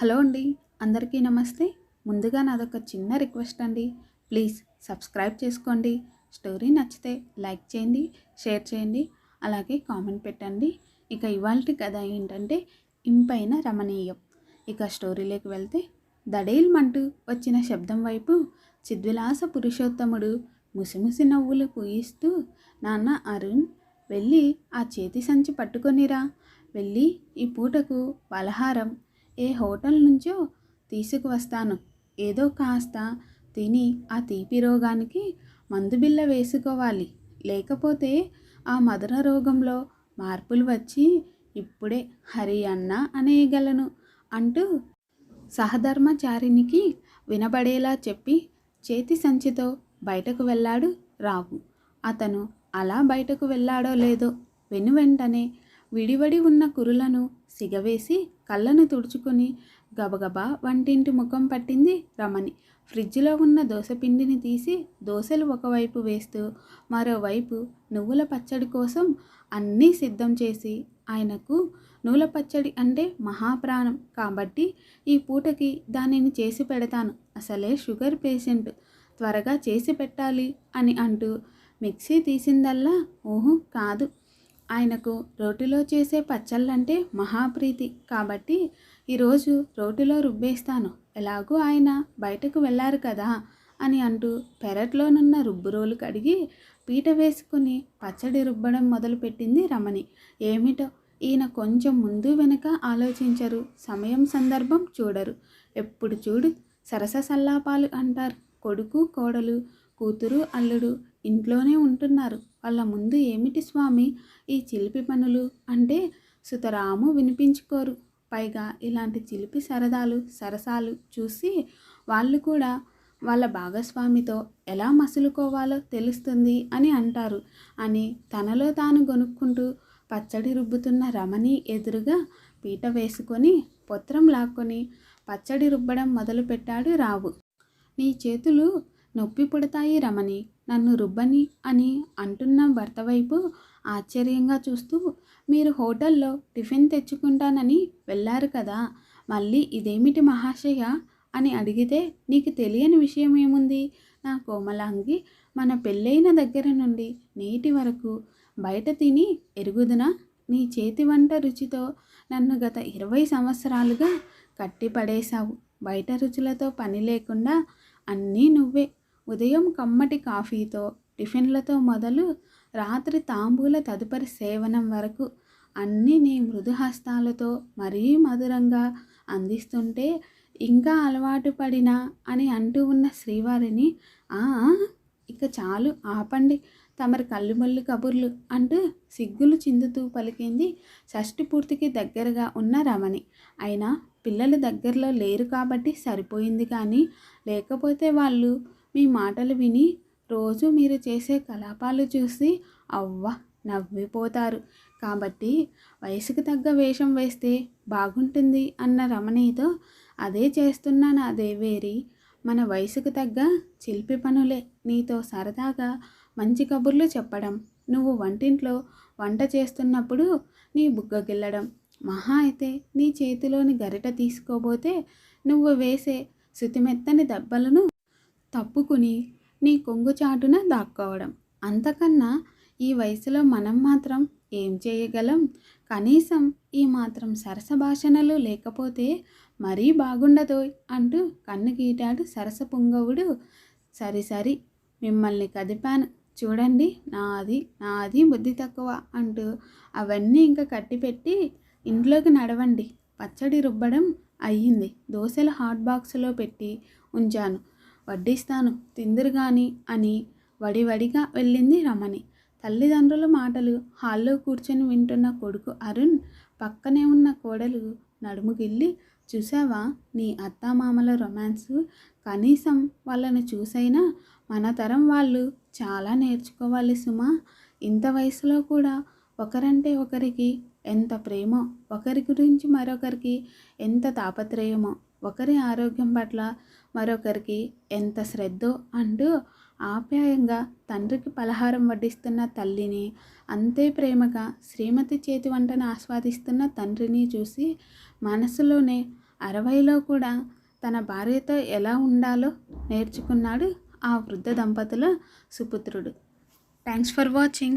Hello అండి అందరికీ నమస్తే. ముందుగా నాదొక చిన్న రిక్వెస్ట్ అండి. ప్లీజ్ సబ్స్క్రైబ్ చేసుకోండి. స్టోరీ నచ్చితే లైక్ చేయండి షేర్ చేయండి అలాగే కామెంట్ పెట్టండి. ఇక ఇవాళ కథ ఏంటంటే ఇంపైన రమణీయం. ఇక స్టోరీలోకి వెళ్తే దడేల్మంటూ వచ్చిన శబ్దం వైపు చిద్విలాస పురుషోత్తముడు ముసిముసి నవ్వులు పూయిస్తూ నాన్న అరుణ్ వెళ్ళి ఆ చేతి సంచి పట్టుకొనిరా. వెళ్ళి ఈ పూటకు పలహారం ఏ హోటల్ నుంచో తీసుకువస్తాను. ఏదో కాస్త తిని ఆ తీపి రోగానికి మందు బిళ్ళ వేసుకోవాలి. లేకపోతే ఆ మధుర రోగంలో మార్పులు వచ్చి ఇప్పుడే హరి అన్న అనేయగలను అంటూ సహధర్మచారినికి వినబడేలా చెప్పి చేతి సంచితో బయటకు వెళ్ళాడు రావు అతను అలా బయటకు వెళ్ళాడో లేదో వెను వెంటనే విడివడి ఉన్న కురులను సిగవేసి కళ్ళను తుడుచుకొని గబగబా వంటింటి ముఖం పట్టింది రమణి. ఫ్రిడ్జ్లో ఉన్న దోశపిండిని తీసి దోశలు ఒకవైపు వేస్తూ మరోవైపు నువ్వుల పచ్చడి కోసం అన్నీ సిద్ధం చేసి ఆయనకు నువ్వుల పచ్చడి అంటే మహాప్రాణం. కాబట్టి ఈ పూటకి దానిని చేసి పెడతాను. అసలే షుగర్ పేషెంట్. త్వరగా చేసి పెట్టాలి అని అంటూ మిక్సీ తీసిందల్లా ఓహో కాదు. ఆయనకు రోటిలో చేసే పచ్చళ్ళంటే మహాప్రీతి. కాబట్టి ఈరోజు రోటిలో రుబ్బేస్తాను. ఎలాగూ ఆయన బయటకు వెళ్ళారు కదా అని అంటూ పెరట్లోనున్న రుబ్బురోలు కడిగి పీట వేసుకుని పచ్చడి రుబ్బడం మొదలుపెట్టింది రమణి. ఏమిటో ఈయన కొంచెం ముందు వెనుక ఆలోచించరు. సమయం సందర్భం చూడరు. ఎప్పుడు చూడు సరస సల్లాపాలు అంటారు. కొడుకు కోడలు కూతురు అల్లుడు ఇంట్లోనే ఉంటున్నారు. వాళ్ళ ముందు ఏమిటి స్వామి? ఈ చిలిపి పనులు అంటే సుతరాము వినిపించుకోరు. పైగా ఇలాంటి చిలిపి సరదాలు సరసాలు చూసి వాళ్ళు కూడా వాళ్ళ భాగస్వామితో ఎలా మసులుకోవాలో తెలుస్తుంది అని అంటారు. అని తనలో తాను గొనుక్కుంటూ పచ్చడి రుబ్బుతున్న రమణి ఎదురుగా పీట వేసుకొని పొత్రం లాక్కొని పచ్చడి రుబ్బడం మొదలుపెట్టాడు రావు. నీ చేతులు నొప్పి పుడతాయి రమణి. నన్ను రుబ్బని అని అంటున్న భర్త వైపు ఆశ్చర్యంగా చూస్తూ మీరు హోటల్లో టిఫిన్ తెచ్చుకుంటానని వెళ్ళారు కదా మళ్ళీ ఇదేమిటి మహాశయ అని అడిగితే నీకు తెలియని విషయం ఏముంది? నా కోమలాంగి మన పెళ్ళైన దగ్గర నుండి నేటి వరకు బయట తిని ఎరుగుదునా? నీ చేతి వంట రుచితో నన్ను గత ఇరవై సంవత్సరాలుగా కట్టిపడేశావు. బయట రుచులతో పని లేకుండా అన్నీ నువ్వే ఉదయం కమ్మటి కాఫీతో టిఫిన్లతో మొదలు రాత్రి తాంబూల తదుపరి సేవనం వరకు అన్నీ నీ మృదుహస్తాలతో మరీ మధురంగా అందిస్తుంటే ఇంకా అలవాటు పడినా అని అంటూ ఉన్న శ్రీవారిని "ఆ, ఇక చాలు ఆపండి తమరి కళ్ళుమల్లి కబుర్లు అంటూ సిగ్గులు చిందుతూ పలికింది షష్టి పూర్తికి దగ్గరగా ఉన్న రమణి. అయినా పిల్లలు దగ్గరలో లేరు కాబట్టి సరిపోయింది కానీ లేకపోతే వాళ్ళు మీ మాటలు విని రోజు మీరు చేసే కలాపాలు చూసి అవ్వ నవ్విపోతారు. కాబట్టి వయసుకు తగ్గ వేషం వేస్తే బాగుంటుంది అన్న రమణితో అదే చేస్తున్నాను అదే వేరి మన వయసుకు తగ్గ చిలిపి పనులే నీతో సరదాగా మంచి కబుర్లు చెప్పడం నువ్వు వంటింట్లో వంట చేస్తున్నప్పుడు నీ బుగ్గ గిల్లడం మహా అయితే నీ చేతిలోని గరిట తీసుకోబోతే నువ్వు వేసే శుతిమెత్తని దెబ్బలను తప్పుకుని నీ కొంగు చాటున దాక్కోవడం. అంతకన్నా ఈ వయసులో మనం మాత్రం ఏం చేయగలం? కనీసం ఈ మాత్రం సరస భాషణలు లేకపోతే మరీ బాగుండదు అంటూ కన్ను గీటాడు సరస పుంగవుడు. సరి సరి మిమ్మల్ని కదిపాను. చూడండి నాది నాది బుద్ధి తక్కువ అంటూ అవన్నీ ఇంకా కట్టిపెట్టి ఇంట్లోకి నడవండి. పచ్చడి రుబ్బడం అయ్యింది. దోశలు హాట్ బాక్స్లో పెట్టి ఉంచాను. వడ్డిస్తాను తిందురు గాని అని వడివడిగా వెళ్ళింది రమణి. తల్లిదండ్రుల మాటలు హాల్లో కూర్చొని వింటున్న కొడుకు అరుణ్ పక్కనే ఉన్న కోడలు నడుముగిల్లి చూసావా నీ అత్తామామల రొమాన్స్? కనీసం వాళ్ళని చూసైనా మన తరం వాళ్ళు చాలా నేర్చుకోవాలి సుమా. ఇంత వయసులో కూడా ఒకరంటే ఒకరికి ఎంత ప్రేమో ఒకరి గురించి మరొకరికి ఎంత తాపత్రయమో ఒకరి ఆరోగ్యం పట్ల మరొకరికి ఎంత శ్రద్ధో అంటూ ఆప్యాయంగా తండ్రికి పలహారం వడ్డిస్తున్న తల్లిని అంతే ప్రేమగా శ్రీమతి చేతి వంటను ఆస్వాదిస్తున్న తండ్రిని చూసి మనసులోనే అరవైలో కూడా తన భార్యతో ఎలా ఉండాలో నేర్చుకున్నాడు ఆ వృద్ధ దంపతుల సుపుత్రుడు. Thanks for watching